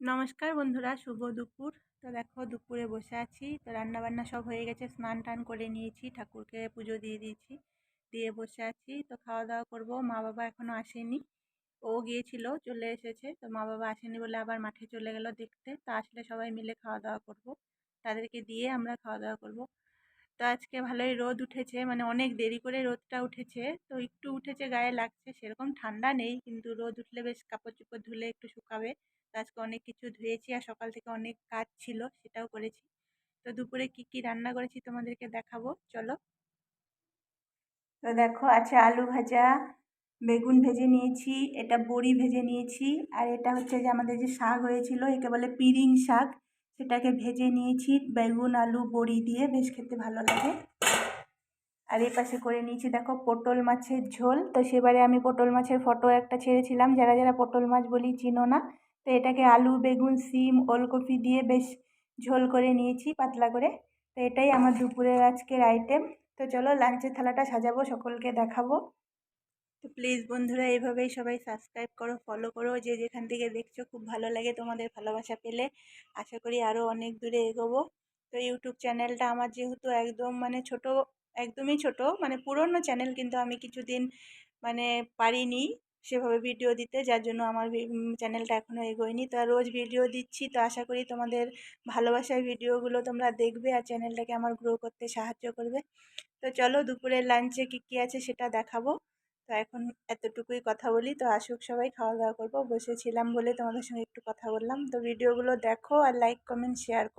নমস্কার বন্ধুরা, শুভ দুপুর। তো দেখো, দুপুরে বসে আছি। তো রান্নাবান্না সব হয়ে গেছে, স্নান টান করে নিয়েছি, ঠাকুরকে পুজো দিয়ে দিয়েছি, দিয়ে বসে আছি। তো খাওয়া দাওয়া করব। মা বাবা এখনও আসেনি, ও গিয়েছিল, চলে এসেছে। তো মা বাবা আসেনি বলে আবার মাঠে চলে গেল দেখতে। তো আসলে সবাই মিলে খাওয়া দাওয়া করব। তাদেরকে দিয়ে আমরা খাওয়া দাওয়া করব। তো আজকে ভালোই রোদ উঠেছে মানে অনেক দেরি করে রোদটা উঠেছে। তো একটু উঠেছে, গায়ে লাগছে, সেরকম ঠান্ডা নেই, কিন্তু রোদ উঠলে বেশ কাপড় চোপড় ধুলে একটু শুকাবে। তো আজকে অনেক কিছু ধুয়েছি আর সকাল থেকে অনেক কাজ ছিল, সেটাও করেছি। তো দুপুরে কি কি রান্না করেছি তোমাদেরকে দেখাবো, চলো। তো দেখো, আছে আলু ভাজা, বেগুন ভেজে নিয়েছি, এটা বড়ি ভেজে নিয়েছি, আর এটা হচ্ছে যে আমাদের যে শাক হয়েছিল, একে বলে পিরিং শাক। সেটাকে ভেজে নিয়েছি, বেগুন, আলু, বড়ি দিয়ে বেশ খেতে ভালো লাগে। আর এই পাশে করে নিয়েছি, দেখো পটল মাছের ঝোল। তো সেবারে আমি পটল মাছের ফটো একটা ছেড়েছিলাম, যারা যারা পটল মাছ বলি চিনো না। তো এটাকে আলু, বেগুন, সিম, ওলকপি দিয়ে বেশ ঝোল করে নিয়েছি, পাতলা করে। তো এটাই আমার দুপুরের আজকের আইটেম তো চলো লাঞ্চের থালাটা সাজাবো, সকলকে দেখাবো। তো প্লিজ বন্ধুরা এইভাবেই সবাই সাবস্ক্রাইব করো ফলো করো। যে যেখান থেকে দেখছ, খুব ভালো লাগে তোমাদের ভালোবাসা পেলে। আশা করি আরও অনেক দূরে এগোবো। তো ইউটিউব চ্যানেলটা আমার যেহেতু একদম মানে ছোট, একদমই ছোট মানে পুরনো চ্যানেল কিন্তু আমি কিছুদিন মানে পারিনি সেভাবে ভিডিও দিতে। যার জন্য আমার চ্যানেলটা এখনও এগোয়নি। তো রোজ ভিডিও দিচ্ছি। তো আশা করি তোমাদের ভালোবাসার ভিডিওগুলো তোমরা দেখবে আর চ্যানেলটাকে আমার গ্রো করতে সাহায্য করবে। তো চলো দুপুরের লাঞ্চে কী কী আছে সেটা দেখাবো। তো এখন এতটুকুই কথা বলি। তো আসুক সবাই খাওয়া দাওয়া করব। বসেছিলাম বলে তোমাদের সঙ্গে একটু কথা বললাম। তো ভিডিওগুলো দেখো আর লাইক কমেন্ট শেয়ার করো।